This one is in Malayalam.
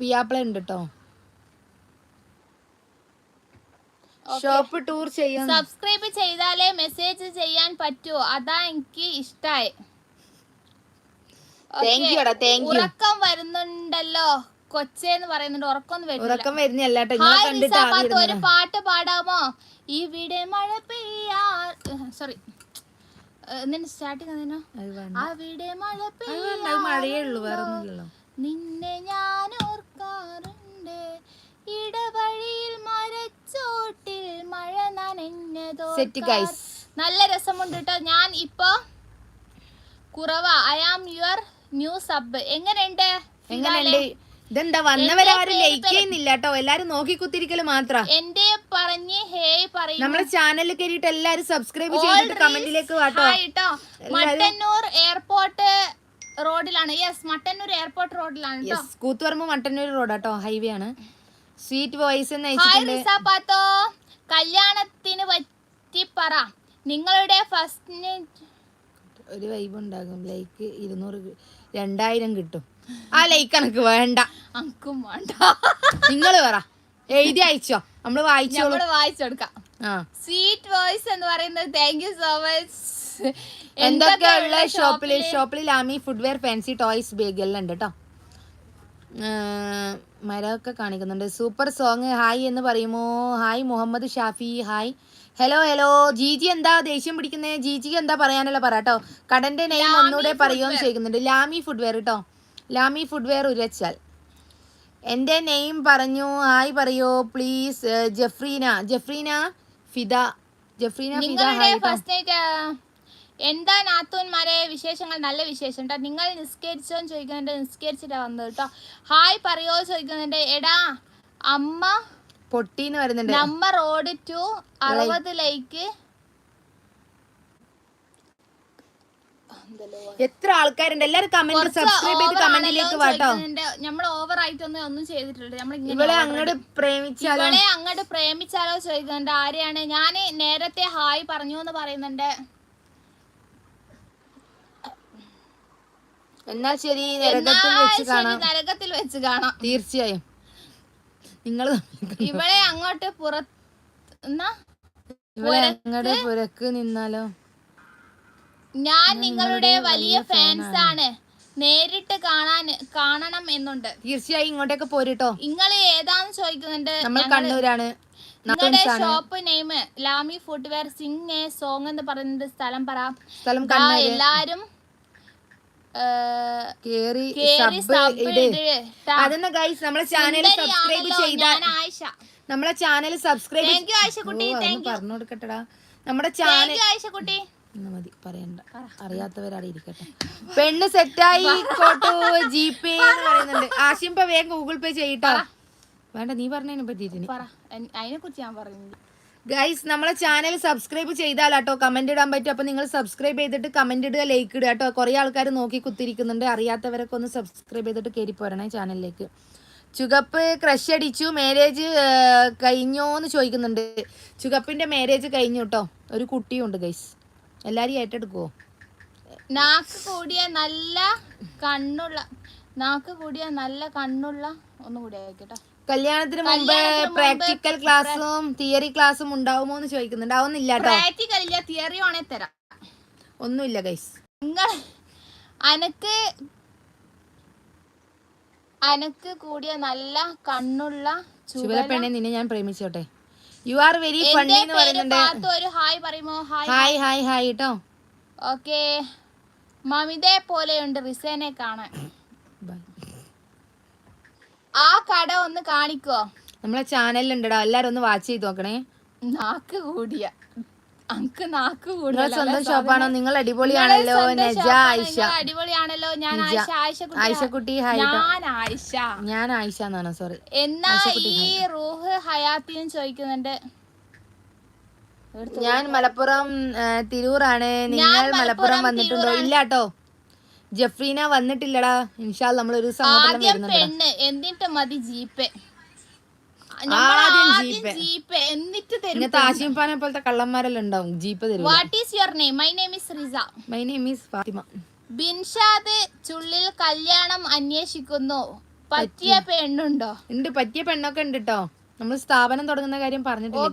പിയാപ്പിള ഉണ്ട് കേട്ടോ ഷോപ്പ് ടൂർ ചെയ്യും സബ്സ്ക്രൈബ് ചെയ്താലേ മെസ്സേജ് ചെയ്യാൻ പറ്റൂ. അതാ എനിക്ക് ഇഷ്ടായി. ഉറക്കം വരുന്നുണ്ടല്ലോ. കൊച്ചേന്ന് പറയുന്നുണ്ട്. ഉറക്കം ഉറക്കം വരുന്നില്ല. ഒരു പാട്ട് പാടാമോ? ഇവിടെ മഴ പെയ്യാ സോറി സ്റ്റാർട്ടിങ് അവിടെ മഴ പെയ്യാ വേണ്ട, മഴയേ ഉള്ളൂ വേറെ ഒന്നുമില്ലല്ലോ നനഞ്ഞതോ ഗൈസ്. നല്ല രസമുണ്ട് കേട്ടോ ഞാൻ ഇപ്പൊ കുറവ. I am your new sub എങ്ങനെയുണ്ട്? എങ്ങനെയുണ്ട്? ഇതെന്താ? വന്നവരെ ആരും ലൈക്ക് ചെയ്യുന്നില്ല കേട്ടോ. എല്ലാരും നോക്കി കുത്തിരിക്കൽ മാത്ര. എന്റെ പറഞ്ഞ് ഹേയ് പറയും നമ്മളെ ചാനലിൽ കയറിയിട്ട് എല്ലാരും സബ്സ്ക്രൈബ് ചെയ്തിട്ട് കമന്റിലേക്ക് കേട്ടോ. ട്ടോ. മട്ടന്നൂർ എയർപോർട്ട് റോഡിലാണ്. യെസ് മട്ടന്നൂർ എയർപോർട്ട് റോഡിലാണ് കൂത്തുപറമ്പ് മട്ടന്നൂർ റോഡ് കേട്ടോ. ഹൈവേ ആണ്. സ്വീറ്റ് വോയിസ് എന്ന് കല്യാണത്തിന് പറ്റി പറ. നിങ്ങളുടെ ഫസ്റ്റ് ഒരു വൈബ് ഉണ്ടാകും. ലൈക്ക് ഇരുന്നൂറ് രണ്ടായിരം കിട്ടും. ആ ലൈക്ക് എനക്ക് വേണ്ട. അനക്കും വേണ്ട. നിങ്ങൾ പറ. എഴുതി അയച്ചോ. നമ്മൾ വായിച്ചോളൂ. നമ്മൾ വായിച്ചെടുക്കാം സ്വീറ്റ് വോയിസ് എന്ന് പറയുന്നത് താങ്ക് യു സോ മച്ച് എന്തൊക്കെയുള്ള ഷോപ്പിൽ ഷോപ്പിൽ Lami footwear fancy toys bag എല്ലാം ഉണ്ട് കേട്ടോ മരമൊക്കെ കാണിക്കുന്നുണ്ട്. സൂപ്പർ സോങ് ഹായ് എന്ന് പറയുമോ? Hi Muhammad Shafi. Hi hello hello Jiji എന്താ ദേഷ്യം പിടിക്കുന്നേ? ജീജിക്ക് എന്താ പറയാനല്ല പറ കേട്ടോ കടന്റെ നെയിം ഒന്നുകൂടെ പറയുമെന്ന് ചോദിക്കുന്നുണ്ട്. ലാമി ഫുഡ്വെയർ കേട്ടോ ലാമി ഫുഡ്വെയർ ഉരച്ചാൽ. എന്റെ നെയിം പറഞ്ഞു. ഹായ് പറയോ. പ്ലീസ് ജഫ്രീന. ജഫ്രീന ഫിദ. ജഫ്രീന ഫിദ ഹായ് എന്താ നാത്തൂന്മാരെ വിശേഷങ്ങൾ? നല്ല വിശേഷം കേട്ടോ നിങ്ങൾ നിസ്കരിച്ചോ ചോദിക്കുന്നുണ്ട്. നിസ്കരിച്ചിട്ടാ വന്നത് കേട്ടോ ഹായ് പറയോ ചോദിക്കുന്നുണ്ട്. എടാ അമ്മ പൊട്ടിന്ന് വരുന്നുണ്ട്. നമ്പർ റോഡ് ടു അറുപത് ലൈക്ക്. എത്ര ആൾക്കാരുണ്ട്? എല്ലാരും കമന്റ് സബ്സ്ക്രൈബ് ചെയ്ത് കമന്റിലേക്ക് വാട്ടോ. നമ്മൾ ഓവർ ആയിട്ട് ഒന്നും ചെയ്തിട്ടില്ല. നമ്മൾ ഇവളെ അങ്ങോട്ട് പ്രേമിച്ചാലോ? ഇവളെ അങ്ങോട്ട് പ്രേമിച്ചാലോ ചോദിക്കുന്നുണ്ട്. ആരെയാണ്? ഞാൻ നേരത്തെ ഹായ് പറഞ്ഞു എന്ന് പറയുന്നുണ്ട്. എന്നാൽ ശരി? നരകത്തിൽ വെച്ച് കാണാം. നരകത്തിൽ വെച്ച് കാണാം. തീർച്ചയായും. നിങ്ങൾ ഇവിടെ അങ്ങോട്ട് പുറത്ത് എന്നാ? ഇവളെ അങ്ങോട്ട് പുരക്ക് നിന്നാലോ? ഞാൻ നിങ്ങളുടെ വലിയ ഫാൻസ് ആണ്. നേരിട്ട് കാണാൻ കാണണം എന്നുണ്ട്. തീർച്ചയായും ഇങ്ങോട്ടേക്ക് പോരിട്ടോ. നിങ്ങൾ ഏതാന്ന് ചോദിക്കുന്നുണ്ട്? നമ്മൾ കണ്ണൂരാണ്. നിങ്ങളുടെ shop name Lami footwear sing a song എന്ന് പറയുന്നത് സ്ഥലം പറ. സ്ഥലം എല്ലാരും ഏ, കേറി കേറി സബ് sub ഇട് ഇട് ട്ടാ. അതെന്നാ ഗൈസ് നമ്മളെ ചാനൽ സബ്സ്ക്രൈബ് ചെയ്താൽ നമ്മളെ ചാനൽ സബ്സ്ക്രൈബ് പറഞ്ഞു കൊടുക്കട്ടെടാ. നമ്മുടെ ചാനൽ മതി പറയണ്ട. അറിയാത്തവരാടെ ഇരിക്കട്ടെ. പെണ്ണ് സെറ്റായി കോട്ടു ജി പേ എന്ന് പറയുന്നുണ്ട്. ആശിംപ വേഗം ഗൂഗിൾ പേ ചെയ്യട്ടോ വേണ്ട നീ പറഞ്ഞതിനെ പറ്റിയിട്ട് പറ. അതിനെ കുറിച്ച് ഞാൻ പറയുന്നത് ഗൈസ് നമ്മളെ ചാനൽ സബ്സ്ക്രൈബ് ചെയ്താൽ കേട്ടോ കമന്റ് ഇടാൻ പറ്റും. അപ്പോൾ നിങ്ങൾ സബ്സ്ക്രൈബ് ചെയ്തിട്ട് കമന്റ് ഇടുക ലൈക്ക് ഇടുക കേട്ടോ. കുറെ ആൾക്കാർ നോക്കി കുത്തിരിക്കുന്നുണ്ട്. അറിയാത്തവരൊക്കെ ഒന്ന് സബ്സ്ക്രൈബ് ചെയ്തിട്ട് കയറി പോരണേ ചാനലിലേക്ക് ചുകപ്പ് ക്രഷ് അടിച്ചു. മാരേജ് കഴിഞ്ഞോന്ന് ചോദിക്കുന്നുണ്ട്. ചുകപ്പിന്റെ മാരേജ് കഴിഞ്ഞു കേട്ടോ ഒരു കുട്ടിയുണ്ട് ഗൈസ് എല്ലാരും ഏറ്റെടുക്കുവോ നാക്ക് കൂടിയ നല്ല കണ്ണുള്ള നാക്ക് കൂടിയ നല്ല കണ്ണുള്ള ഒന്നും കൂടി ആയിക്കോട്ടെ. കല്യാണത്തിന് മുമ്പ് പ്രാക്ടിക്കൽ ക്ലാസ്സും തിയറി ക്ലാസ്സും ഉണ്ടാവുമോ എന്ന് ചോദിക്കുന്നുണ്ട്. അതൊന്നുമില്ല പ്രാക്ടിക്കൽ ഇല്ല തിയറി ആണേ തരാം. ഒന്നുമില്ല ഗൈസ് നിങ്ങൾ അനക്ക് അനക്ക് കൂടിയ നല്ല കണ്ണുള്ള ചു- ശുഭല പെണ്ണെ നിന്നെ ഞാൻ പ്രേമിച്ചോട്ടെ. യു ആർ വെരി ഫണ്ണി എന്ന് പറയുന്നുണ്ട്. ഒരു ഹായ് പറയുമോ? Hi hi. ഹായ് ഹായ് കേട്ടോ ഓക്കെ. മമിതയെ പോലെയുണ്ട് റിസേനെ കാണാൻ. ആ കട ഒന്ന് കാണിക്കോ. നമ്മളെ ചാനലിലുണ്ടടാ എല്ലാരും ഒന്ന് വാച്ച് ചെയ്ത് നോക്കണേ. നാക്ക് കൂടിയ. അങ്ക് നാക്ക് നിങ്ങളെ കൂടുതൽ സ്വന്തം ഷോപ്പാണോ നിങ്ങൾ അടിപൊളിയാണല്ലോ നജ ആയിഷ. അടിപൊളിയാണല്ലോ. ഞാൻ ആയിഷ ആയിഷ കുട്ടി ആയിഷക്കുട്ടി ഹായ് കേട്ടോ ഞാൻ ആയിഷ. ഞാൻ ആയിഷ എന്നാണോ? സോറി എന്നാ ഈ റൂഹ് ഹയാത്തിയും ചോദിക്കുന്നുണ്ട്. ഞാൻ മലപ്പുറം ആ, തിരൂറാണ്. നിങ്ങൾ മലപ്പുറം വന്നിട്ടുണ്ടോ? ഇല്ല കേട്ടോ ജഫ്രീന വന്നിട്ടില്ലടാ. ഇൻഷാൽ നമ്മൾ ഒരു ആദ്യം പെണ്ണ് എന്നിട്ട് മതി ജീപ്പ്. ജീപ്പ്. എന്നിട്ട് തരും ആശിംപാനെ പോലത്തെ കള്ളന്മാരെല്ലാം ഉണ്ടാവും. ജീപ്പ് തരും. What is your name my name is Riza. My name is Fathima. Binshad ചുള്ളിൽ കല്യാണം അന്വേഷിക്കുന്നു. പറ്റിയ പെണ്ണുണ്ടോ? ഉണ്ട് പറ്റിയ പെണ്ണൊക്കെ ഉണ്ട് കേട്ടോ നമ്മൾ സ്ഥാപനം തുടങ്ങുന്ന കാര്യം പറഞ്ഞിട്ടില്ല